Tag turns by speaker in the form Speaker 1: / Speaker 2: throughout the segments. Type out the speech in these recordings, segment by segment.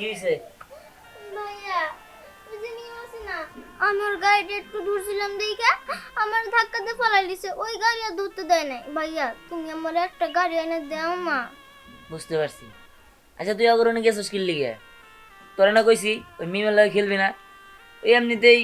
Speaker 1: কি হয়েছে
Speaker 2: আমার গাড়িটা একটু দূর ছিলাম দেখা আমার ধাক্কা দিয়ে ফেলাই দিছে ওই গাড়ি আর ধরতে দেয় নাই। ভাইয়া তুমি আমার একটা গাড়ি এনে দাও মা।
Speaker 1: বুঝতে পারছি। আচ্ছা তুই অগ্রণে গেছিস কিল লিগে? তোরা না কইছি ওই মিমের লাগে খেলবি না। ওই এমনিতেই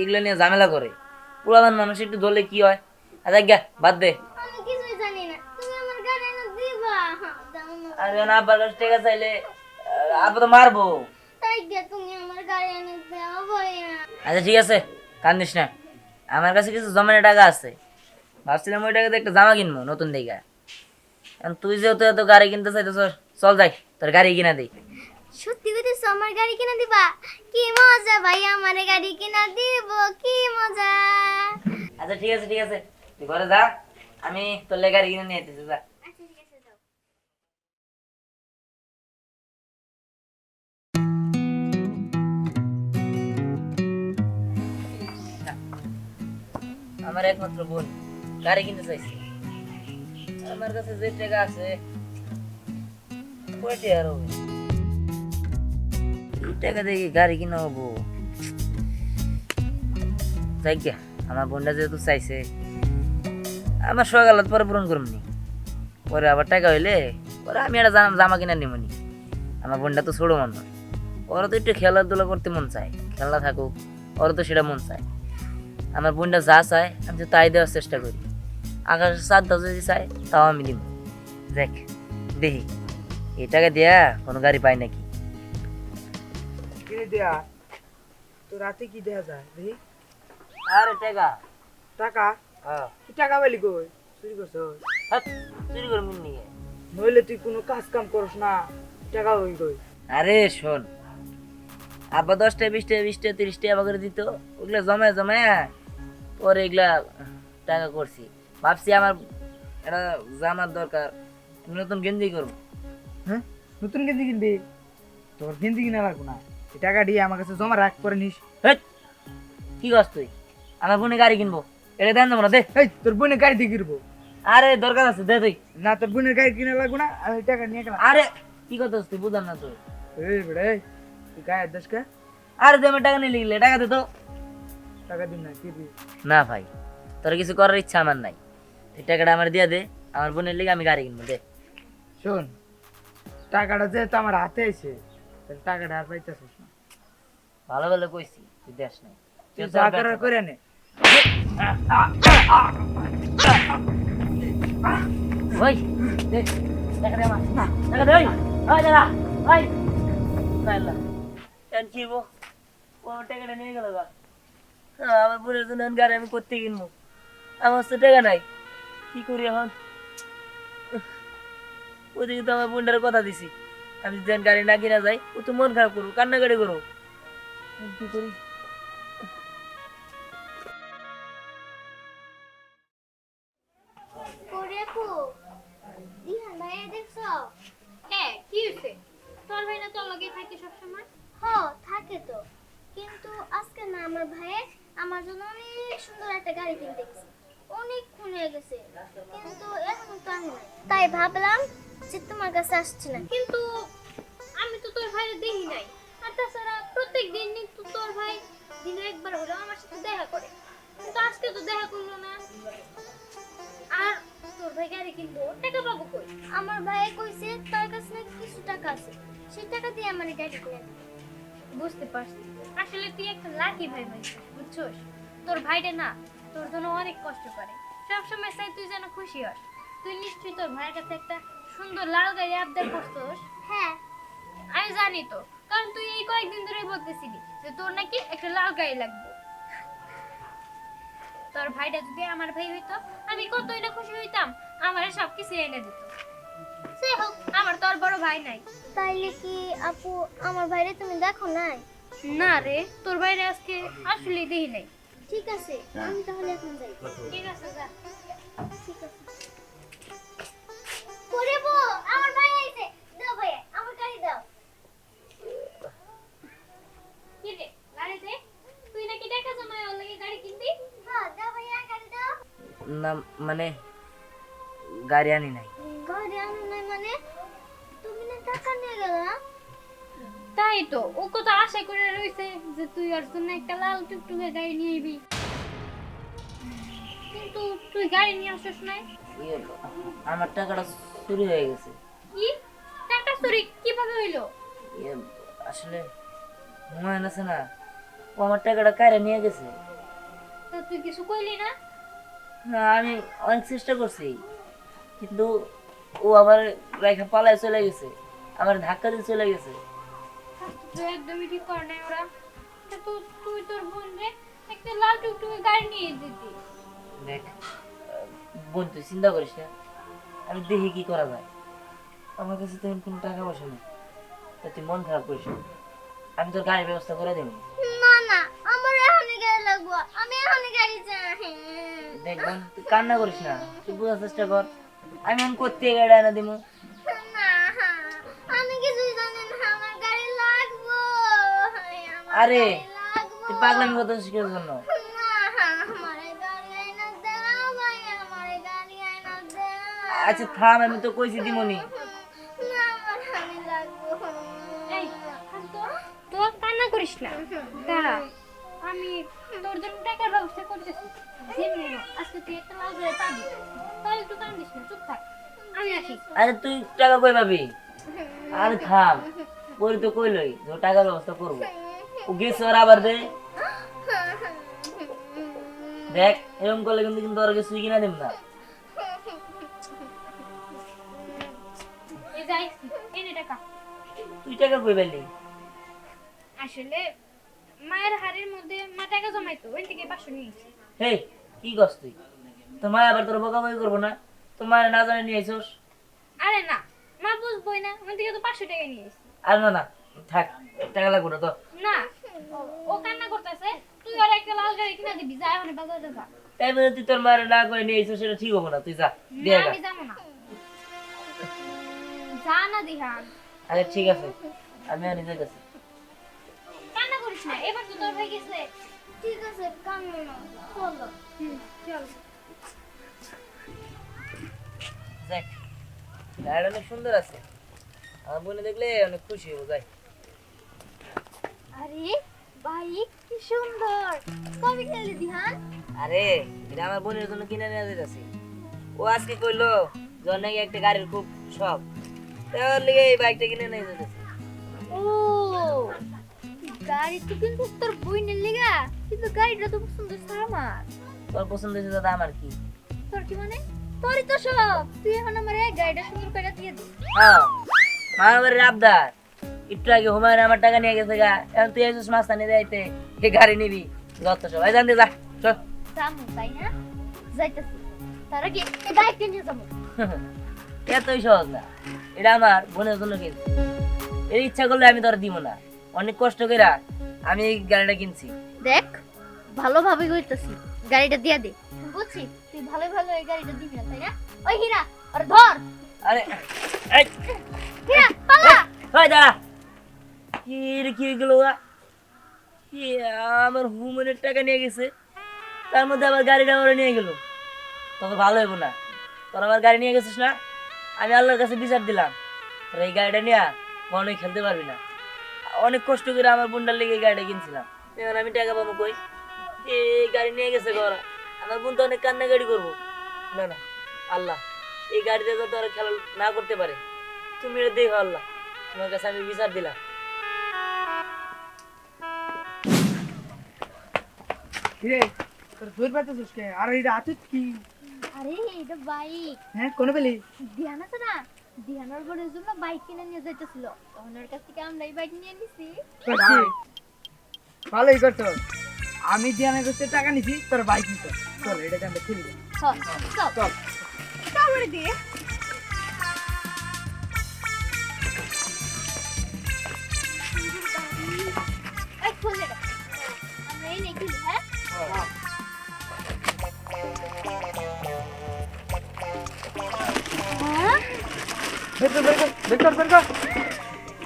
Speaker 1: এগুলো নিয়ে ঝামেলা করে। পুরাতন মানুষ একটু ধরলে কি হয়? আচ্ছা গা বাদ দে। আর না আব্বার কাছে টাকা চাইলে আব্বা তো মারবো।
Speaker 2: তাই গে তুমি আমার গাড়ি এনে দাও ভাইয়া।
Speaker 1: আচ্ছা ঠিক আছে কান্দিস না। আমার কাছে কিছু জমানো টাকা আছে। ভাবছিলাম ওই টাকাতে একটা জামা কিনবো নতুন দিকে তুই যেহেতু এত গাড়ি কিনতে চাইতেছ চল যাই তোর গাড়ি কিনা দিই।
Speaker 2: সত্যি কইতেছো আমার গাড়ি কিনে দিবা? কি মজা ভাইয়া আমার গাড়ি কিনা দিব কি মজা।
Speaker 1: আচ্ছা ঠিক আছে ঠিক আছে। তুই ঘরে যা আমি তোর গাড়ি কিনে নিয়ে যা। আমার একমাত্র বোন গাড়ি কিনতে চাইছি। আমার কাছে যে টাকা আছে কয়টি আর টাকা দিয়ে গাড়ি কিনা হব? গিয়া, আমার বোনটা যেহেতু চাইছে আমার সকালত পরে পূরণ করবনি পরে আবার টাকা হইলে পরে আমি একটা জামা জামা কিনা নিমনি। আমার বোনটা তো ছোট মানুষ ওরা তো একটু খেলাধুলা করতে মন চায়। খেলা থাকুক ওরা তো সেটা মন চায়। আমার বোনটা যা চায় আমি তো তাই দেওয়ার চেষ্টা করি। আকাশের সাতটা যদি চায় তাও আমি দিব। দেখ দেখি। এই টাকা দিয়া কোনো গাড়ি পাই নাকি?
Speaker 3: দেয়া। তো রাতে কি দেয়া যায়? দেখি।
Speaker 1: আরে টাকা।
Speaker 3: টাকা?
Speaker 1: হ্যাঁ।
Speaker 3: কি টাকা পেলি কই? চুরি করছ
Speaker 1: চুরি করে নিয়ে।
Speaker 3: নইলে তুই কোনো কাজ কাম করস না। টাকা হই কই?
Speaker 1: আরে শোন আব্বা দশটা বিশটা বিশটা তিরিশটা আবার করে দিত। ওগুলা জমায় জমায়। পরে এগুলা টাকা করছি। ভাবছি আমার একটা জামার দরকার। নতুন গেঞ্জি করব
Speaker 3: হ্যাঁ? নতুন গেঞ্জি কিনবি? তোর গেঞ্জি কিনা লাগবো না। এই টাকা দিয়ে আমার কাছে জমা রাখ করে নিস।
Speaker 1: কি করছ তুই? আমার বোনে গাড়ি কিনবো। এটা দেন দেবো না দে।
Speaker 3: এই তোর বোনের গাড়ি দিয়ে কিনবো।
Speaker 1: আরে দরকার আছে দে তুই
Speaker 3: না তোর বোনের গাড়ি কিনা লাগবো না আমি টাকা নিয়ে গেলাম।
Speaker 1: আরে কি করতেছ তুই? বুঝলাম না তুই।
Speaker 3: এই বেড়ে তুই গায়ে দেশ কে?
Speaker 1: আরে তুই আমার টাকা নিয়ে লিখলে টাকা দে তো।
Speaker 3: টাকা দিন না কি
Speaker 1: না ভাই তোর কিছু করার ইচ্ছা আমার নাই। তুই টাকাটা আমার দিয়ে দে আমার বোনের লিগে আমি গাড়ি কিনবো দে।
Speaker 3: শোন টাকাটা যেহেতু আমার হাতে আছে তাহলে টাকাটা আর পাইতেছিস না।
Speaker 1: ভালো ভালো কইছি তুই দেশ নাই।
Speaker 3: তুই যা করার করে নে।
Speaker 1: ওই দে টাকা দে আমার। টাকা দে ওই ওই টাকা ওই। কি বো ও টাকাটা নিয়ে গেল গা। আমার বোনের জন্য গাড়ি আমি করতে কিনবো? আমার তো টাকা নাই। কি করি এখন? ওদিকে তো আমার বোনটার কথা দিছি। আমি যেন গাড়ি না কিনা যাই, ও তো মন খারাপ করব কান্নাকাটি করব কি করি?
Speaker 4: হ্যাঁ তোর ভাই না তোর লগে থাকে সবসময়?
Speaker 2: হ, থাকে তো। কিন্তু আজকে না, আমার ভাইয়ে আমার জন্য অনেক সুন্দর একটা গাড়ি কিনতে অনেক খুন হয়ে গেছে। কিন্তু এখন তো আমি নাই। তাই ভাবলাম যে তোমার কাছে আসছি না।
Speaker 4: কিন্তু আমি তো তোর ভাইয়ের দেখি নাই। আর তাছাড়া প্রত্যেক দিন তো তোর ভাই দিনে একবার হলেও আমার সাথে দেখা করে। কিন্তু আজকে তো দেখা করল না। আর তোর ভাই গাড়ি কিনবো, টাকা পাবো কই?
Speaker 2: আমার ভাই কইছে, তার কাছে নাকি কিছু টাকা আছে। সেই টাকা দিয়ে আমার গাড়ি কিনে।
Speaker 4: বুঝতে পারছি। আসলে তুই একটা লাকি ভাই ভাই বুঝছোস? তোর না তোর জন্য অনেক কষ্ট করে। সবসময় চাই তুই যেন খুশি হস। তুই নিশ্চয়ই তোর ভাইয়ের কাছে একটা সুন্দর লাল গাড়ি আবদার করছোস।
Speaker 2: হ্যাঁ।
Speaker 4: আমি জানি তো কারণ তুই এই কয়েকদিন ধরে বলতেছিলি যে তোর নাকি একটা লাল গাড়ি লাগবে। তোর ভাইটা যদি আমার ভাই হইতো আমি কতই না খুশি হইতাম আমার সব কিছু এনে দিত। সে হোক। আমার তোর বড় ভাই নাই।
Speaker 2: তাইলে কি আপু আমার ভাইরে তুমি দেখো নাই?
Speaker 4: না রে তোর ভাইরে আজকে আসলেই দেখি নাই।
Speaker 2: ঠিক আছে আমি তাহলে এখন যাই।
Speaker 4: ঠিক আছে যা।
Speaker 2: ঠিক আছে। করে আমার ভাই আইছে। দাও ভাই আমার গাড়ি দাও।
Speaker 4: কি রে গাড়ি তুই নাকি টাকা জমায় ওর লাগি গাড়ি কিনবি?
Speaker 2: হ্যাঁ দাও ভাইয়া গাড়ি দাও।
Speaker 1: না মানে গাড়ি আনি নাই।
Speaker 4: তো ও কত আশা করে রইছে যে তুই ওর জন্য একটা লাল টুকটুকে গাড়ি নিয়ে আইবি। কিন্তু তুই গাড়ি নিয়ে আসিস নাই?
Speaker 1: ইয়ে, আমার টাকাটা চুরি হয়ে গেছে।
Speaker 4: কি? টাকা চুরি কীভাবে হইল?
Speaker 1: ইয়ে, আসলে হুমায়ুন আছে না ও আমার টাকাটা কারে নিয়ে গেছে?
Speaker 4: তো তুই কিছু কইলি না?
Speaker 1: না আমি অনেক চেষ্টা করছি কিন্তু ও আবার রেখা পালায় চলে গেছে আমার ধাক্কা দিয়ে চলে গেছে।
Speaker 4: তুই একদমই ঠিক কর নাই ওরা। তা তো তুই তোর বোন রে একটা লাল টুকটুকে গাড়ি নিয়ে দিতি
Speaker 1: দেখ বোন তুই চিন্তা করিস না আমি দেখি কি করা যায়। আমার কাছে তেমন কোনো টাকা পয়সা নেই তা তুই মন খারাপ করিস না। আমি তোর গাড়ির ব্যবস্থা করে দেবো।
Speaker 5: না না আমার এখনই গাড়ি লাগবো আমি এখনই গাড়ি চাই।
Speaker 1: দেখবেন তুই কান্না করিস না তুই বোঝার চেষ্টা কর। আমি এখন করতে গাড়ি এনে দিব আরে তুই পাগলামি কথা শিখার জন্য? আচ্ছা থাম আমি তো কইছি দিমনি।
Speaker 4: তোর কান্না করিস না। দাঁড়া আমি তোর জন্য টাকার ব্যবস্থা করতেছি। আজকে তুই একটা লাল গাড়ি পাবি। তাহলে একটু কান্দিস না চুপ থাক। আমি আসি।
Speaker 1: আরে তুই টাকা কই পাবি? আরে থাম। ওই তো কইলই টাকার ব্যবস্থা করব। গেছে ওর আবার দে। দেখ এরকম করলে কিন্তু কিন্তু ওর কিছুই কিনা দেব না। তুই টাকা কই পাইলি?
Speaker 4: আসলে মায়ের হাড়ের মধ্যে মা টাকা জমাইতো ওই থেকে পাঁচশো নিয়েছি
Speaker 1: হে কি করছ তুই? মা আবার তোর বকাবকি করব না? তোর মায়ের না জানে নিয়ে আইসোস?
Speaker 4: আরে না মা বুঝবই না ওই থেকে তো পাঁচশো টাকা নিয়েছি
Speaker 1: আর না না থাক টাকা লাগবো না তো।
Speaker 4: না ও- ও কান্না করতেছে তুই আর একটা লাল গাড়ি কিনা দিবি যা বাজারে যা
Speaker 1: তাই বলে তুই তোর মায়ের না করে নিয়ে সেটা ঠিক হব না তুই যা দিয়ে
Speaker 4: আমি যাব না। যা না দিহান।
Speaker 1: আরে ঠিক আছে আমি আর নিজে গেছি
Speaker 4: কান্না করিস না এবার তো তোর হয়ে গেছে।
Speaker 5: ঠিক আছে কান্না না চলো।
Speaker 4: চল।
Speaker 1: দেখ গাড়িটা অনেক সুন্দর আছে। আমার বোনে দেখলে অনেক খুশি হব যাই।
Speaker 5: আরে বাইক কি সুন্দর। কবে খেলে দিহান?
Speaker 1: আরে এটা আমার বোনের জন্য কিনে নিয়ে যেতেছি ও আজকে কইলো যে নাকি একটা গাড়ির খুব শখ। তার লিগে এই বাইকটা কিনে নিয়ে যেতেছি
Speaker 5: ও গাড়ি তো কিন্তু তোর বইনের লেগা কিন্তু গাড়িটা তো পছন্দ হচ্ছে আমার।
Speaker 1: তোর পছন্দ হয়েছে দাদা আমার কি?
Speaker 5: তোর কি মানে? তোরই তো সব তুই এখন আমার এই গাড়িটা সুন্দর করে দিয়ে দে।
Speaker 1: হ্যাঁ আবদার। একটু আগে হুমায়ুন আমার টাকা নিয়ে গেছে গা। এখন তুই এসেছিস মাছ নিয়ে যাইতে এই গাড়ি নিবি। যত সব। এই জানতে যা। চল।
Speaker 5: যাব তাই না? যাইতেছি। তার আগে এই বাইকটা নিয়ে যাব
Speaker 1: এতই সহজ না। এটা আমার বোনের জন্য কিনছি। এর ইচ্ছা করলে আমি তোর দিব না। অনেক কষ্ট করে আমি এই গাড়িটা কিনছি।
Speaker 5: দেখ ভালোভাবে কইতাছি। গাড়িটা দিয়ে দে। বুঝছি তুই ভালো ভালো এই গাড়িটা দিবি না তাই না? ওই হীরা আর ধর।
Speaker 1: আরে এই।
Speaker 5: হীরা পালা।
Speaker 1: ওই দাঁড়া। রে কি গেল আমার হুমনের টাকা নিয়ে গেছে। তার মধ্যে আবার গাড়িটা ওরা নিয়ে গেল। তবে ভালো হইব না। তোর আমার গাড়ি নিয়ে গেছিস না? আমি আল্লাহর কাছে বিচার দিলাম। তোর এই গাড়িটা নিয়ে কখনোই খেলতে পারবি না। অনেক কষ্ট করে আমার বোনটার লেগে এই গাড়িটা কিনছিলাম। এবার আমি টাকা পাবো কই? এই গাড়ি নিয়ে গেছে ঘরা আমার বোন তো অনেক কান্নাকাটি করব। না না, আল্লাহ, এই গাড়িতে তো তোরা খেলা না করতে পারে। তুমি এটা দেখো আল্লাহ। তোমার কাছে আমি বিচার দিলাম।
Speaker 3: কিরে তোর জোর পাইতেছিস কে? আর এটা আতুত কি?
Speaker 5: আরে এটা বাইক।
Speaker 3: হ্যাঁ কোনো পেলি?
Speaker 5: দিহান আছে না দিহানোর বোনের জন্য বাইক কিনে নিয়ে যাইতেছিল। ওর কাছ থেকে আমরা এই বাইক নিয়ে নিছি।
Speaker 3: ভালোই করতো আমি দিয়ানের কাছে টাকা নিছি তোর বাইক নিত। চল এটা আমরা খুলি।
Speaker 5: চল চল।
Speaker 3: চল।
Speaker 5: কামড়ে দিয়ে।
Speaker 3: বের কর বের কর বের কর বের কর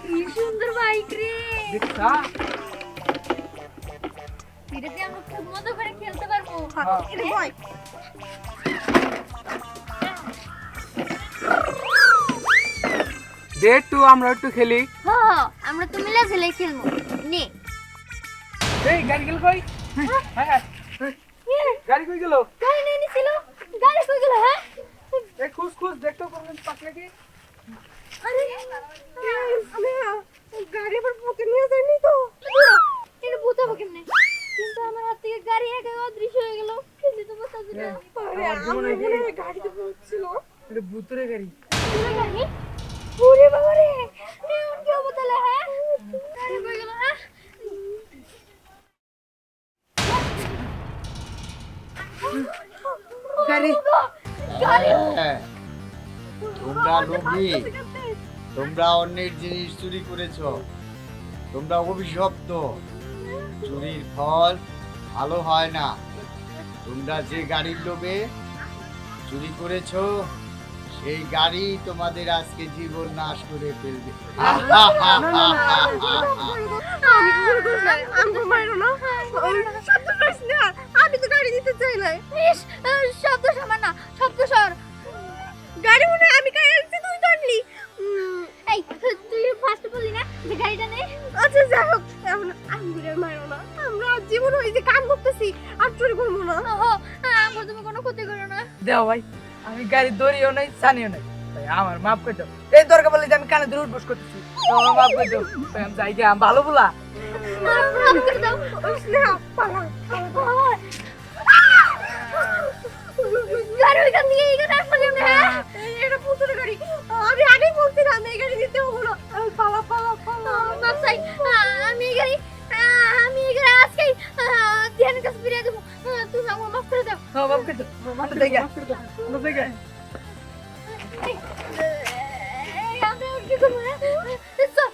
Speaker 5: কি সুন্দর বাইক রে
Speaker 3: দেখছা
Speaker 5: এটা দিয়ে আমরা খুব মজা করে খেলতে পারব
Speaker 3: হ্যাঁ।
Speaker 5: এটা ভয়
Speaker 6: দে একটু আমরা একটু খেলি
Speaker 5: হ্যাঁ আমরা তো মিলে ঝেলে খেলব নে
Speaker 3: এই গাড়ি গেল কই হ্যাঁ হ্যাঁ গাড়ি কই গেল?
Speaker 5: গাড়ি নিয়ে নিছিল গাড়ি কই গেল হ্যাঁ?
Speaker 3: এই খুশ খুশ দেখতো কোন পাকলে কি
Speaker 5: আরে
Speaker 6: তোমরা অন্যের জিনিস চুরি করেছ। তোমরা অভিশপ্ত। চুরির ফল ভালো হয় না। তোমরা যে গাড়ির লোভে চুরি করেছ সেই গাড়ি তোমাদের আজকে জীবন নাশ করে ফেলবে।
Speaker 5: আমি তো মাইরো না। শব্দ করিস না আমি তো গাড়ি দিতে চাই না শব্দ সমান না শব্দ সর। গাড়ি মনে আমি গাড়ি এই তুই ফার্স্ট বলি না যে গাড়িটা নে। আচ্ছা যাই হোক এখন আমি মারো না। আমরা জীবন ওই যে কাম করতেছি আর চুরি করব না। ও আমরা তুমি কোনো ক্ষতি করো না।
Speaker 3: দেও ভাই আমি গাড়ি দড়িও নাই সানিও নাই। ভাই আমার মাফ করে দাও। এই দরকার বলে যে আমি কানে ধরে উঠবস করতেছি। তো আমার মাফ করে দাও। ভাই আমি যাই গে, আমি ভালো বলা।
Speaker 5: মাফ করে দাও। স্নেহা পালা। গাড়ি ওইখান দিয়ে এইখানে আসব কেমনে হ্যাঁ? এটা পুতুলের গাড়ি। আমি আগেই বলছিলাম এই গাড়ি দিতে হব পালা পালা পালা। বাপসাই আমি এই গাড়ি আমি এই গাড়ি আজকেই ধ্যানের কাছে ফিরে দেবো। তুমি আমার মাফ করে দাও।
Speaker 3: হ্যাঁ মাফ করে দাও। মাফ করে দাও মাফ করে দাও।
Speaker 5: এই, আমরা আর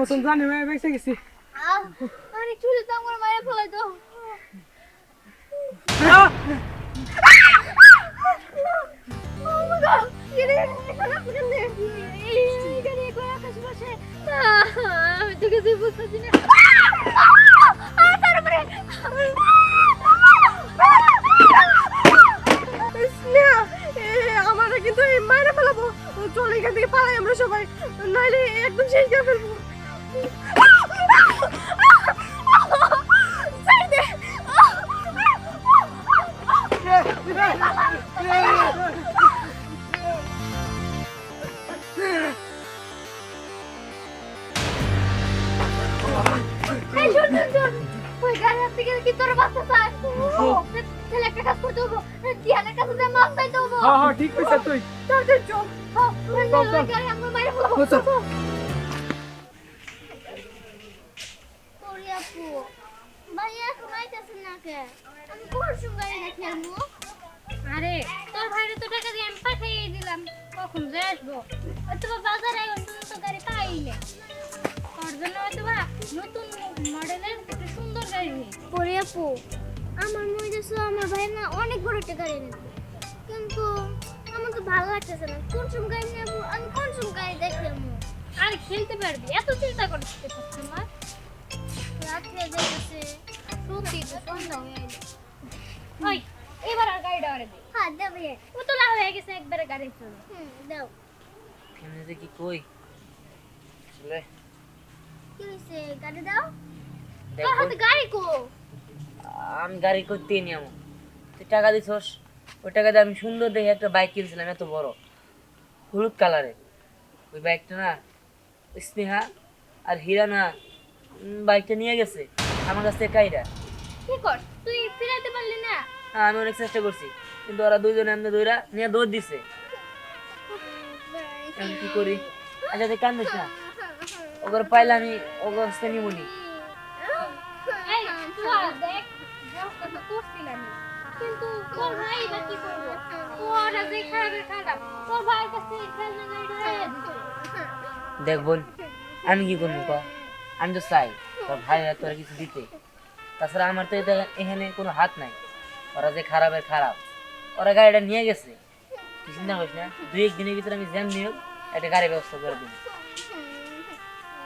Speaker 3: মতন জানি ভাই বেঁচে গেছি।
Speaker 5: আরে চুলে তো আমার মায়ের ফলাই তো আমি তো বুঝতেছি না। মায়েরা এখান থেকে পালাই আমরা সবাই। নাইলে একদম শেষ করে ফেলব। গাড়ি হাত থেকে কি তোর বাচ্চা চায়? তাহলে একটা কাজ করতে হব। ধ্যানের কাছে যেয়ে মাপ চাইতে হব।
Speaker 3: হ্যাঁ হ্যাঁ ঠিক কইছ তুই
Speaker 5: চল, চল। হ্যাঁ, গাড়ি আমরা মাইরে ফেলব।
Speaker 3: চল, চল।
Speaker 5: আপু, ভাইয়া এখন আইতাছে না কে? আমি কোন গাড়ি দেখে আনব?
Speaker 4: আরে তোর ভাইরে তো টাকা দিয়ে আমি পাঠিয়ে দিলাম কখন যে আসব বা বাজারে এখন পর্যন্ত গাড়ি পাই না ওর জন্য হয়তো নতুন মডেলের একটা
Speaker 5: ওরে আপু, আমার মনে হচ্ছে আমার ভাই না অনেক বড় একটা গাড়ি নেবে। কিন্তু আমার তো ভালো লাগতেছে না। কোন সময় গাড়ি নেব? আমি কোন সময় গাড়ি দেখে আনব?
Speaker 4: আর খেলতে পারবি। এত চিন্তা করতে আমার
Speaker 5: রাত হয়ে যাইতেছে
Speaker 4: সত্যি তো সন্ধ্যা হয়ে ওই এবার আর গাড়িটা আরে দে।
Speaker 5: হ্যাঁ দেবে
Speaker 4: উতলা হয়ে গেছে একবারে গাড়ি চলে।
Speaker 5: হুম দাও।
Speaker 1: এমনি যে কি কই? আসলে
Speaker 5: কি হয়েছে গাড়ি দাও।
Speaker 4: তোর হাতে গাড়ি কো।
Speaker 1: আমি গাড়ি করতে নি এমন। তুই টাকা দিছস ওই টাকা দিয়ে আমি সুন্দর দেখে একটা বাইক কিনছিলাম এত বড়। হলুদ কালারের। ওই বাইকটা না স্নেহা আর হীরা না বাইকটা নিয়ে গেছে আমার কাছ থেকে কাইরা।
Speaker 4: কি কর তুই ফিরাতে পারলি না?
Speaker 1: হ্যাঁ, আমি অনেক চেষ্টা করছি কিন্তু ওরা দুইজনে এমনি দৌড়া নিয়ে দৌড় দিছে। আমি কি করি? আচ্ছা তুই কান্দিস না। ওগুলো পাইলে আমি নিবনি
Speaker 4: এই চল দেখ ব্যবস্থা তো করছিলাম কিন্তু তোর ভাই বা কি করব ওরা যে খারাপের খারাপ তোর ভাইয়ের কাছে খেলনা গাড়িটা হয়ে দিচ্ছে
Speaker 1: দেখ বোন আমি কি করব ক? আমি তো চাই তোর ভাই তোর কিছু দিতে। তাছাড়া আমার তো এটা এখানে কোনো হাত নাই। ওরা যে খারাপের খারাপ। ওরা গাড়িটা নিয়ে গেছে। তুই চিন্তা করিস না দুই এক দিনের ভিতরে আমি জ্যাম নিয়ে একটা গাড়ির ব্যবস্থা করে দিই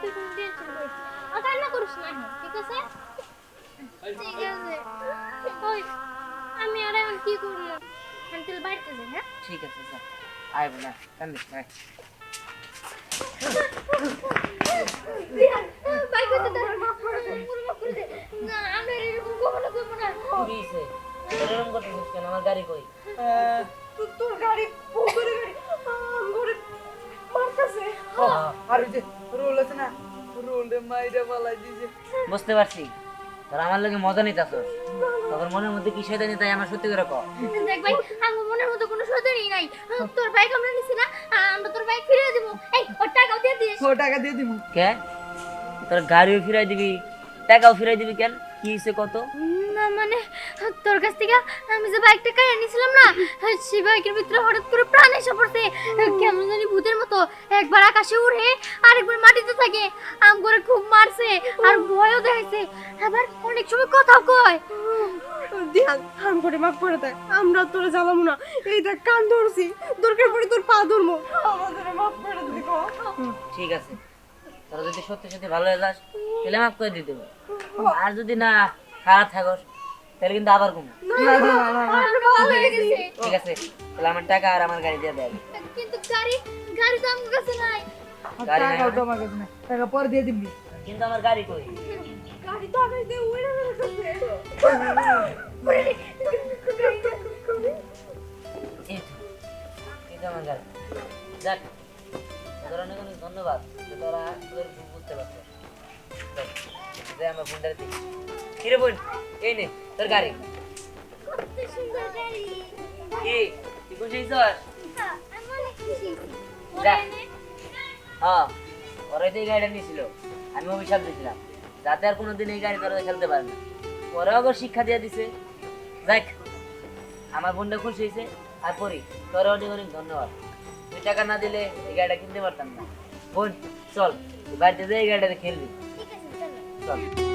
Speaker 4: তুই কোনো টেনশন করিস না। আর কান্না করিস না এখন, ঠিক আছে?
Speaker 5: ঠিক আছে
Speaker 4: ওই আমি আর এখন কি করব বাড়িতে যাই হ্যাঁ
Speaker 1: ঠিক আছে যা আয় আয় কান্দিস না,
Speaker 5: না আমরা না
Speaker 1: গাড়ি কই
Speaker 3: তোর গাড়ি যে আছে না
Speaker 1: বুঝতে পারছি তোর আমার লোকে মজা নিতাছস তোর মনের মধ্যে কি শয়তানি তাই আমার সত্যি করে কর
Speaker 5: দেখ ভাই আমার মনের মধ্যে কোনো শয়তানি নাই। তোর বাইক আমরা নিছি না? আমরা তোর বাইক ফিরিয়ে দিব এই ওর টাকাও দিয়ে দিস।
Speaker 3: ও টাকা দিয়ে দিব
Speaker 1: কে? তোর গাড়িও ফিরাই দিবি। টাকাও ফিরাই দিবি কেন? কি হইছে কত?
Speaker 5: মানে তোর কাছ থেকে আমি যে বাইকটা কিনে নিয়েছিলাম না সেই বাইকের ভিতরে হঠাৎ করে প্রাণ এসে পড়ছে। কেমন জানি ভূতের মতো। একবার আকাশে উড়ে আরেকবার মাটিতে থাকে। আম করে খুব মারছে আর ভয়ও দেখাইছে। আবার অনেক সময় কথাও কয়।
Speaker 7: দিহান হাম করে মাফ করে দেয় আমরা তোরে জ্বালাবো না। এই দেখ কান ধরছি। দরকার পড়ে তোর পা ধরবো আমাদের মাফ করে দিদি
Speaker 1: ঠিক আছে। তোরা যদি সত্যি সত্যি ভালো হয়ে যাস তাহলে মাফ করে দিতে। আর যদি না খারাপ থাকস তাহলে কিন্তু আবার
Speaker 5: গেছে
Speaker 1: ঠিক আছে তাহলে আমার টাকা আর আমার গাড়ি দিয়ে দেয়
Speaker 5: কিন্তু গাড়ি গাড়ি তো আমার কাছে নাই।
Speaker 1: গাড়ি নাই?
Speaker 3: তো আমার কাছে নাই। টাকা পরে দিয়ে দিবি।
Speaker 1: কিন্তু আমার গাড়ি কই?
Speaker 7: গাড়ি তো আমি যে উড়ে গেছে
Speaker 1: এই তো আমার গাড়ি। যাক তোদের অনেক অনেক ধন্যবাদ তোরা তোদের যে আমার দিকে কিরে বোন? এই নে, তোর গাড়ি। কি? খুশি যা। হ্যাঁ তো এই গাড়িটা নিয়েছিল। আমি দিয়েছিলাম। যাতে আর কোনোদিন এই গাড়ি খেলতে আবার শিক্ষা দিয়ে দিছে। দেখ আমার বোনটা খুশি হয়েছে। আর পরি, তোর অনেক অনেক ধন্যবাদ। তুই টাকা না দিলে এই গাড়িটা কিনতে পারতাম না। বোন, চল বাড়িতে যেয়ে এই গাড়িটাতে খেলবি।
Speaker 5: ঠিক আছে চলো
Speaker 1: চল